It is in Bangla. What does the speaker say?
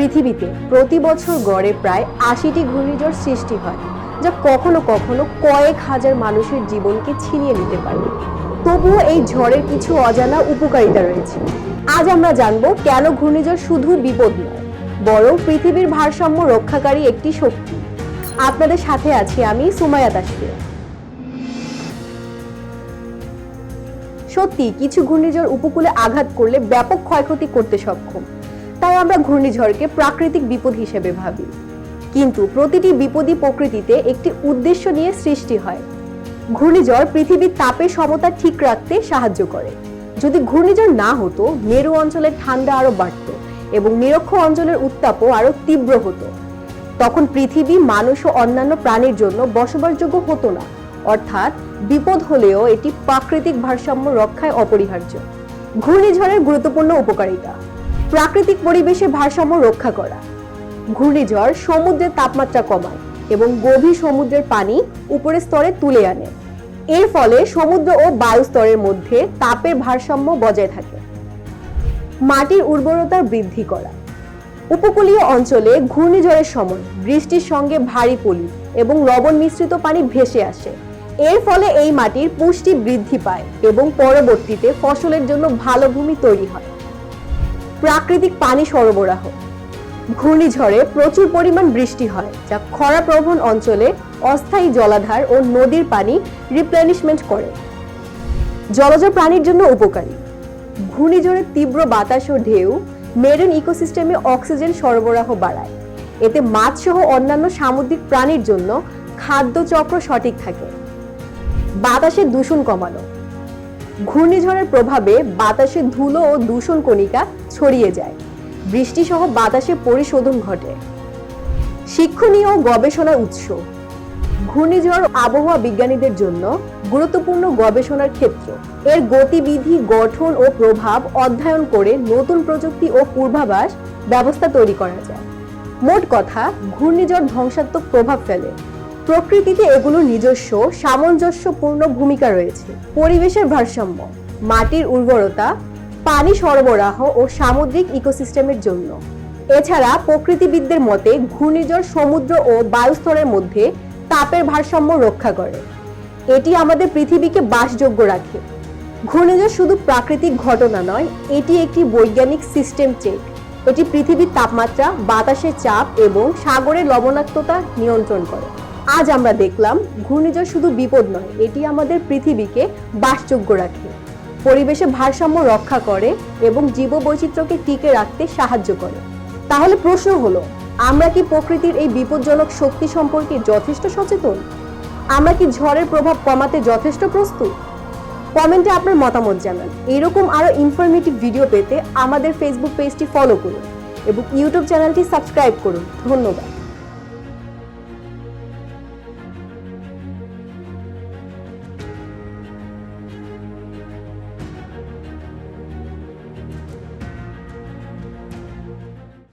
পৃথিবীতে প্রতি বছর গড়ে প্রায় আশিটি ঘূর্ণিঝড় সৃষ্টি হয়, যা কখনো কখনো কয়েক হাজার মানুষের জীবনকে ছিনিয়ে নিতে পারে। তবুও এই ঝড়ের কিছু অজানা উপকারিতা রয়েছে। আজ আমরা জানব কেন ঘূর্ণিঝড় শুধু বিপদ নয়, বরং পৃথিবীর ভারসাম্য রক্ষাকারী একটি শক্তি। আপনাদের সাথে আছি আমি সুমায়া তাসফিয়া সত্যি কিছু ঘূর্ণিঝড় উপকূলে আঘাত করলে ব্যাপক ক্ষয়ক্ষতি করতে সক্ষম। তাই আমরা ঘূর্ণিঝড়কে প্রাকৃতিক বিপদ হিসেবে ভাবি। কিন্তু প্রতিটি বিপদী প্রকৃতিতে একটি উদ্দেশ্য নিয়ে সৃষ্টি হয়। ঘূর্ণিঝড় পৃথিবীর তাপের সমতা ঠিক রাখতে সাহায্য করে। যদি ঘূর্ণিঝড় না হতো, মেরু অঞ্চলের ঠান্ডা আরও বাড়ত এবং নিরক্ষ অঞ্চলের উত্তাপও আরও তীব্র হতো। তখন পৃথিবী মানুষ ও অন্যান্য প্রাণীর জন্য বসবাসযোগ্য হতো না। অর্থাৎ বিপদ হলেও এটি প্রাকৃতিক ভারসাম্য রক্ষায় অপরিহার্য। ঘূর্ণিঝড়ের গুরুত্বপূর্ণ উপকারিতা। প্রাকৃতিক পরিবেশে ভারসাম্য রক্ষা করা। ঘূর্ণিঝড় সমুদ্রের তাপমাত্রা কমায় এবং গভীর সমুদ্রের পানি উপরের স্তরে তুলে আনে। এর ফলে সমুদ্র ও বায়ু স্তরের মধ্যে তাপের ভারসাম্য বজায় থাকে। মাটির উর্বরতা বৃদ্ধি করা। উপকূলীয় অঞ্চলে ঘূর্ণিঝড়ের সময় বৃষ্টির সঙ্গে ভারী পলি এবং লবণ মিশ্রিত পানি ভেসে আসে। এর ফলে এই মাটির পুষ্টি বৃদ্ধি পায় এবং পরবর্তীতে ফসলের জন্য ভালো ভূমি তৈরি হয়। প্রাকৃতিক পানি সরবরাহ। ঘূর্ণিঝড়ে প্রচুর পরিমাণ বৃষ্টি হয়, যা খরাপ্রবণ অঞ্চলে অস্থায়ী জলাধার ও নদীর পানি রিপ্লেনিশমেন্ট করে। জলজ প্রাণীর জন্য উপকারী। ঘূর্ণিঝড়ের তীব্র বাতাস ও ঢেউ মেরিন ইকোসিস্টেমে অক্সিজেন সরবরাহ বাড়ায়। এতে মাছ সহ অন্যান্য সামুদ্রিক প্রাণীর জন্য খাদ্য চক্র সঠিক থাকে। বাতাসের দূষণ কমানো। ঘূর্ণিঝড়ের প্রভাবে বাতাসে ধুলো ও দূষণ কণিকা ছড়িয়ে যায়। বৃষ্টি সহ বাতাসে পরিশোধন ঘটে। শিক্ষণীয় ও গবেষণার উৎস। ঘূর্ণিঝড় আবহাওয়া বিজ্ঞানীদের জন্য গুরুত্বপূর্ণ গবেষণার ক্ষেত্র। এর গতিবিধি, গঠন ও প্রভাব অধ্যয়ন করে নতুন প্রযুক্তি ও পূর্বাভাস ব্যবস্থা তৈরি করা যায়। মোট কথা, ঘূর্ণিঝড় ধ্বংসাত্মক প্রভাব ফেলে। প্রকৃতিতে এগুলোর নিজস্ব, সামঞ্জস্যপূর্ণ ভূমিকা রয়েছে। পরিবেশের ভারসাম্য, মাটির উর্বরতা পানি সরবরাহ ও সামুদ্রিক ইকোসিস্টেমের জন্য। এছাড়া প্রকৃতিবিদদের মতে, ঘূর্ণিঝড় সমুদ্র ও বায়ুস্তরের মধ্যে তাপের ভারসাম্য রক্ষা করে। এটি আমাদের পৃথিবীকে বাসযোগ্য রাখে। ঘূর্ণিঝড় শুধু প্রাকৃতিক ঘটনা নয়, এটি একটি বৈজ্ঞানিক সিস্টেম চেক। এটি পৃথিবীর তাপমাত্রা, বাতাসের চাপ এবং সাগরের লবণাক্ততা নিয়ন্ত্রণ করে। আজ আমরা দেখলাম, ঘূর্ণিঝড় শুধু বিপদ নয়, এটি আমাদের পৃথিবীকে বাসযোগ্য রাখে। পরিবেশে ভারসাম্য রক্ষা করে এবং জীববৈচিত্র্যকে টিকে রাখতে সাহায্য করে। তাহলে প্রশ্ন হলো, আমরা কি প্রকৃতির এই বিপজ্জনক শক্তি সম্পর্কে যথেষ্ট সচেতন? আমরা কি ঝড়ের প্রভাব কমাতে যথেষ্ট প্রস্তুত? কমেন্টে আপনার মতামত জানান। এরকম আরও ইনফরমেটিভ ভিডিও পেতে আমাদের ফেসবুক পেজটি ফলো করুন এবং ইউটিউব চ্যানেলটি সাবস্ক্রাইব করুন। ধন্যবাদ।